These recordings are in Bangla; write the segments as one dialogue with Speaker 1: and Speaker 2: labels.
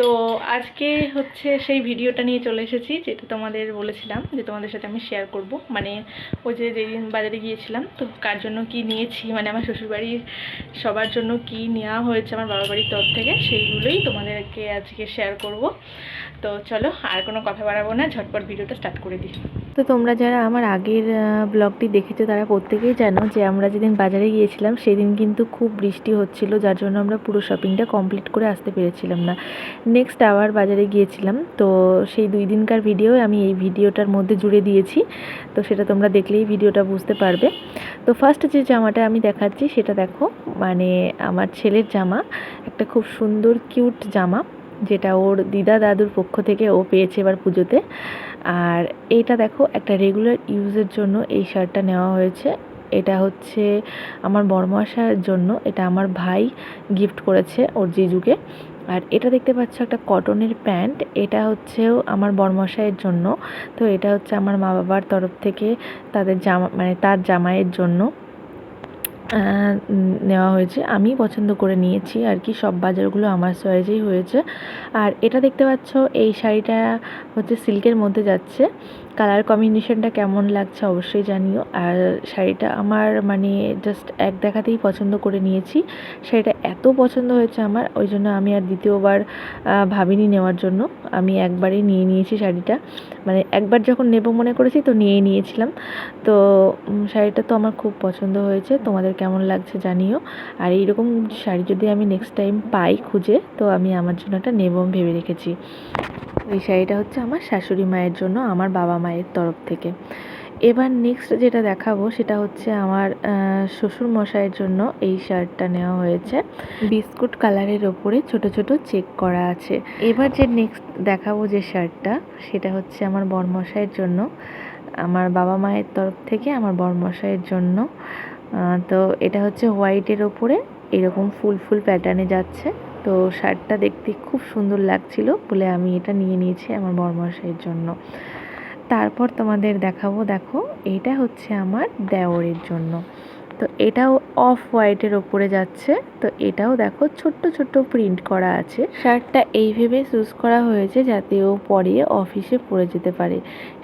Speaker 1: তো আজকে হচ্ছে সেই ভিডিওটা নিয়ে চলে এসেছি, যেটা তোমাদের বলেছিলাম যে তোমাদের সাথে আমি শেয়ার করব। মানে ওই যে যেদিন বাজারে গিয়েছিলাম, তো কার জন্য কি নিয়েছি মানে আমার শ্বশুরবাড়ির সবার জন্য কি নেওয়া হয়েছে আমার বাবা বাড়ির তরফ থেকে, সেইগুলোই তোমাদেরকে আজকে শেয়ার করব। তো চলো আর কোনো কথা বাড়াবো না, ঝটপট ভিডিওটা স্টার্ট করে দিই।
Speaker 2: তো তোমরা যারা আমার আগের ব্লগটি দেখেছ তারা প্রত্যেকেই জানো যে আমরা যেদিন বাজারে গিয়েছিলাম সেদিন কিন্তু খুব বৃষ্টি হচ্ছিল, যার জন্য আমরা পুরো শপিংটা কমপ্লিট করে আসতে পেরেছিলাম না। নেক্সট আবার বাজারে গিয়েছিলাম, তো সেই দুই দিনকার ভিডিও আমি এই ভিডিওটার মধ্যে জুড়ে দিয়েছি, তো সেটা তোমরা দেখলেই ভিডিওটা বুঝতে পারবে। তো ফার্স্ট যে জামাটা আমি দেখাচ্ছি সেটা দেখো মানে আমার ছেলের জামা, একটা খুব সুন্দর কিউট জামা, যেটা ওর দিদা দাদুর পক্ষ থেকে ও পেয়েছে এবার পুজোতে। আর এইটা দেখো, একটা রেগুলার ইউজের জন্য এই শার্টটা নেওয়া হয়েছে। এটা হচ্ছে আমার বড়মশার জন্য, এটা আমার ভাই গিফট করেছে ওর যুগে আর এটা দেখতে পাচ্ছ একটা কটনের প্যান্ট এটা হচ্ছেও আমার বড়মশাইয়ের জন্য। তো এটা হচ্ছে আমার মা বাবার তরফ থেকে তাদের জামা মানে তার জামাইয়ের জন্য। নেওয়া হয়েছে। আমি পছন্দ করে নিয়েছি আর কি। সব বাজারগুলো আমার চয়েসেই হয়েছে। আর এটা দেখতে পাচ্ছ, এই শাড়িটা হচ্ছে সিল্কের মধ্যে যাচ্ছে। কালার কম্বিনেশনটা কেমন লাগছে অবশ্যই জানিও। আর শাড়িটা আমার মানে জাস্ট এক দেখাতেই পছন্দ করে নিয়েছি। শাড়িটা এত পছন্দ হয়েছে আমার, ওই জন্য আমি আর দ্বিতীয়বার ভাবিনি নেওয়ার জন্য। আমি একবারই নিয়ে নিয়েছি শাড়িটা। মানে একবার যখন নেব মনে করেছি তো নিয়ে নিয়েছিলাম। তো শাড়িটা তো আমার খুব পছন্দ হয়েছে। তোমাদের কেমন লাগছে জানিও। আর এইরকম শাড়ি যদি আমি নেক্সট টাইম পাই খুঁজে, তো আমি আমার জন্য একটা নেব ভেবে রেখেছি। এই শাড়িটা হচ্ছে আমার শাশুড়ি মায়ের জন্য, আমার বাবা মায়ের তরফ থেকে। এবার নেক্সট যেটা দেখাবো সেটা হচ্ছে আমার শ্বশুর মশাইয়ের জন্য এই শার্টটা নেওয়া হয়েছে। বিস্কুট কালারের ওপরে ছোট ছোট চেক করা আছে। এবার যে নেক্সট দেখাবো যে শার্টটা, সেটা হচ্ছে আমার বরমশাইয়ের জন্য। আমার বাবা মায়ের তরফ থেকে আমার বরমশাইয়ের জন্য। তো এটা হচ্ছে হোয়াইটের ওপরে, এরকম ফুল ফুল প্যাটার্নে যাচ্ছে। তো শার্টটা দেখতে খুব সুন্দর লাগছিল বলে আমি এটা নিয়ে নিয়েছি আমার বরমশাইয়ের জন্য। তারপর তোমাদের দেখাবো, দেখো, এটা হচ্ছে আমার দেওরের জন্য। তো এটাও অফ হোয়াইটের ওপরে যাচ্ছে। তো এটাও দেখো, ছোট্ট ছোট্ট প্রিন্ট করা আছে। শার্টটা এই ভেবে চুজ করা হয়েছে যাতে ও পরিয়ে অফিসে পরে যেতে পারে।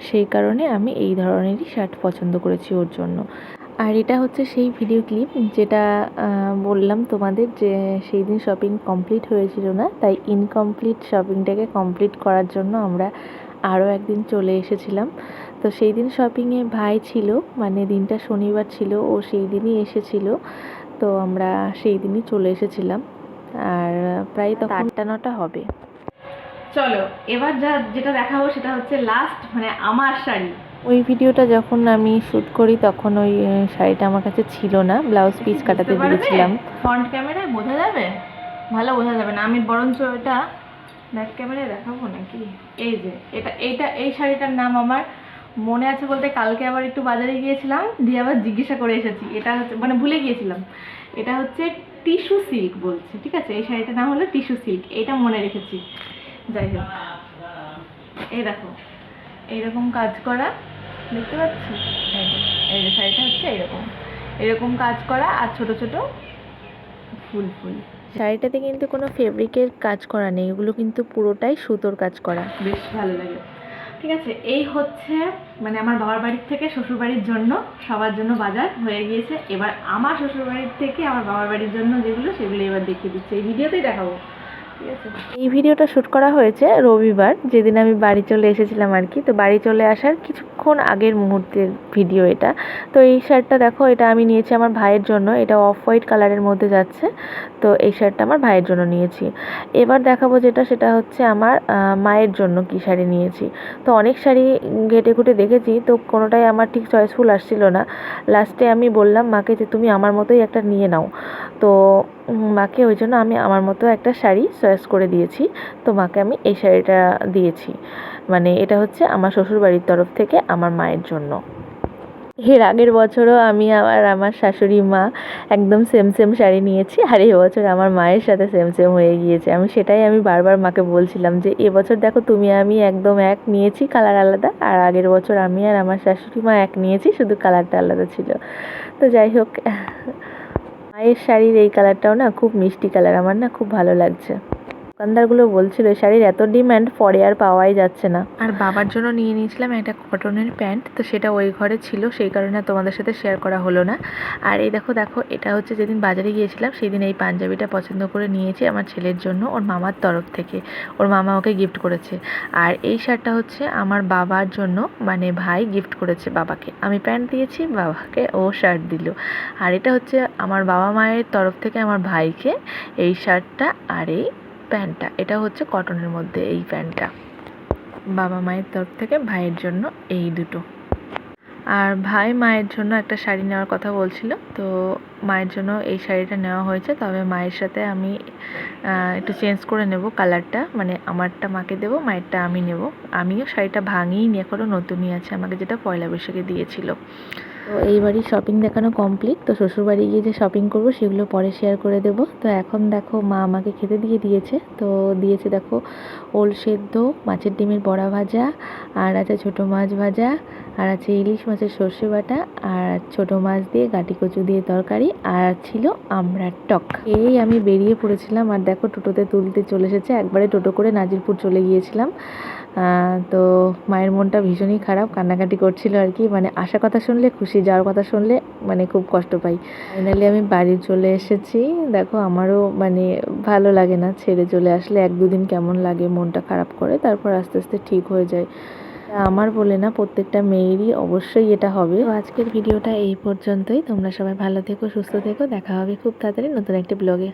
Speaker 2: সেই কারণে আমি এই ধরনেরই শার্ট পছন্দ করেছি ওর জন্য। আর এটা হচ্ছে সেই ভিডিও ক্লিপ যেটা বললাম তোমাদের যে সেই দিন শপিং কমপ্লিট হয়েছিল না, তাই ইনকমপ্লিট শপিংটাকে কমপ্লিট করার জন্য আমরা আরও একদিন চলে এসেছিলাম। তো সেই দিন শপিংয়ে ভাই ছিল মানে দিনটা শনিবার ছিল ও সেই দিনই এসেছিল। তো আমরা সেই দিনই চলে এসেছিলাম। আর প্রায় তখন আটটা নটা হবে।
Speaker 1: চলো এবার যা যেটা দেখাবো সেটা হচ্ছে লাস্ট মানে আমার শাড়ি।
Speaker 2: ওই ভিডিওটা যখন আমি শ্যুট করি তখন ওই শাড়িটা আমার কাছে ছিল না। ব্লাউজ পিস কাটাতে দিয়েছিলাম
Speaker 1: ফ্রন্ট ক্যামেরায় বোঝা যাবে? ভালো বোঝা যাবে না। আমি বরঞ্চ এটা ব্যাক ক্যামেরায় দেখাবো নাকি? এই যে এটা এইটা এই শাড়িটার নাম আমার মনে আছে বলতে কালকে আবার একটু বাজারে গিয়েছিলাম দিয়ে আবার জিজ্ঞাসা করে এসেছি। এটা হচ্ছে মানে ভুলে গিয়েছিলাম। এটা হচ্ছে টিস্যু সিল্ক বলছে ঠিক আছে? এই শাড়িটার নাম হলো টিস্যু সিল্ক এটা মনে রেখেছি। যাই হোক এই দেখো এইরকম কাজ করা দেখতে পাচ্ছ? এই যে, এই যে শাড়িটা হচ্ছে এরকম এরকম কাজ করা আর ছোট ছোট ফুল ফুল।
Speaker 2: শাড়িটাতে কিন্তু কোনো ফেব্রিকের কাজ করা নেই, এগুলো কিন্তু পুরোটাই সুতোর কাজ করা।
Speaker 1: বেশ ভালো লাগে ঠিক আছে, এই হচ্ছে মানে আমার বাবার বাড়ির থেকে শ্বশুরবাড়ির জন্য, সবার জন্য বাজার হয়ে গিয়েছে। এবার আমার শ্বশুরবাড়ির থেকে আমার বাবার বাড়ির জন্য যেগুলো, সেগুলো এবার দেখিয়ে দিচ্ছে। এই ভিডিওতেই দেখাবো। ঠিক আছে?
Speaker 2: এই ভিডিওটা শ্যুট করা হয়েছে রবিবার, যেদিন আমি বাড়ি চলে এসেছিলাম আর কি। তো বাড়ি চলে আসার কিছুক্ষণ আগের মুহূর্তের ভিডিও এটা। তো এই শার্টটা দেখো, এটা আমি নিয়েছি আমার ভাইয়ের জন্য। এটা অফ হোয়াইট কালারের মধ্যে যাচ্ছে। তো এই শার্টটা আমার ভাইয়ের জন্য নিয়েছি। এবার দেখাবো যেটা, সেটা হচ্ছে আমার মায়ের জন্য কি শাড়ি নিয়েছি। তো অনেক শাড়ি ঘেটে ঘুটে দেখেছি, তো কোনোটাই আমার ঠিক চয়েসফুল আসছিল না। লাস্টে আমি বললাম মাকে যে, তুমি আমার মতোই একটা নিয়ে নাও। তো মাকে ওই জন্য আমি আমার মতো একটা শাড়ি চয়েস করে দিয়েছি তো মাকে আমি এই শাড়িটা দিয়েছি। মানে এটা হচ্ছে আমার শ্বশুরবাড়ির তরফ থেকে আমার মায়ের জন্য। এর আগের বছরও আমি আবার আমার শাশুড়ি মা একদম সেম সেম শাড়ি নিয়েছি, আর এই বছর আমার মায়ের সাথে সেম সেম হয়ে গিয়েছে। আমি সেটাই আমি বারবার মাকে বলছিলাম যে এবছর দেখো তুমি আমি একদম এক নিয়েছি কালার আলাদা, আর আগের বছর আমি আর আমার শাশুড়ি মা এক নিয়েছি, শুধু কালারটা আলাদা ছিল। তো যাই হোক, মায়ের শাড়ির এই কালারটাও না খুব মিষ্টি কালার আমার না খুব ভালো লাগছে। দোকানদারগুলো বলছিল, শাড়ির এত ডিম্যান্ড পরে আর পাওয়াই যাচ্ছে না। আর বাবার জন্য নিয়ে নিয়েছিলাম একটা কটনের প্যান্ট তো সেটা ওই ঘরে ছিল, সেই কারণে তোমাদের সাথে শেয়ার করা হলো না। আর এই দেখো দেখো, এটা হচ্ছে যেদিন বাজারে গিয়েছিলাম সেই দিন এই পাঞ্জাবিটা পছন্দ করে নিয়েছি আমার ছেলের জন্য, ওর মামার তরফ থেকে। ওর মামা ওকে গিফট করেছে। আর এই শার্টটা হচ্ছে আমার বাবার জন্য মানে ভাই গিফট করেছে বাবাকে। আমি প্যান্ট দিয়েছি, বাবাকে ও শার্ট দিল। আর এটা হচ্ছে আমার বাবা মায়ের তরফ থেকে আমার ভাইকে এই শার্টটা আর এই প্যান্টটা। এটা হচ্ছে কটনের মধ্যে এই প্যান্টটা। বাবা মায়ের তরফ থেকে ভাইয়ের জন্য এই দুটো। আর ভাই মায়ের জন্য একটা শাড়ি নেওয়ার কথা বলছিল, তো মায়ের জন্য এই শাড়িটা নেওয়া হয়েছে। তবে মায়ের সাথে আমি একটু চেঞ্জ করে নেব কালারটা। মানে আমারটা মাকে দেবো, মায়েরটা আমি নেব। আমিও শাড়িটা ভাঙিই নিয়ে এখনও নতুনই আছে। আমাকে যেটা পয়লা বৈশাখে দিয়েছিল। তো এইবারই শপিং দেখানো কমপ্লিট তো শ্বশুরবাড়ি গিয়ে যে শপিং করব সেগুলো পরে শেয়ার করে দেবো। তো এখন দেখো মা আমাকে খেতে দিয়ে দিয়েছে, তো দিয়েছে দেখো ওল সেদ্ধ, মাছের ডিমের বড়া ভাজা, আর আছে ছোটো মাছ ভাজা, আর আছে ইলিশ মাছের সর্ষে বাটা, আর ছোটো মাছ দিয়ে গাটি কচু দিয়ে তরকারি, আর ছিল আমড়ার টক। এই আমি বেরিয়ে পড়েছিলাম, আর দেখো টোটোতে তুলতে চলে এসেছে, একবারে টোটো করে নাজিরপুর চলে গিয়েছিলাম। তো মায়ের মনটা ভীষণই খারাপ, কান্নাকাটি করছিল আর কি। মানে আশা কথা শুনলে, খুশি যাওয়ার কথা শুনলে মানে খুব কষ্ট পাই। ফাইনালি আমি বাড়ি চলে এসেছি। দেখো, আমারও মানে ভালো লাগে না ছেড়ে চলে আসলে, এক দুদিন কেমন লাগে মনটা খারাপ করে, তারপর আস্তে আস্তে ঠিক হয়ে যায়। আমার বলে না, প্রত্যেকটা মেয়েরই অবশ্যই এটা হবে। তো আজকের ভিডিওটা এই পর্যন্তই। তোমরা সবাই ভালো থেকো, সুস্থ থেকো। দেখা হবে খুব তাড়াতাড়ি নতুন একটি ব্লগে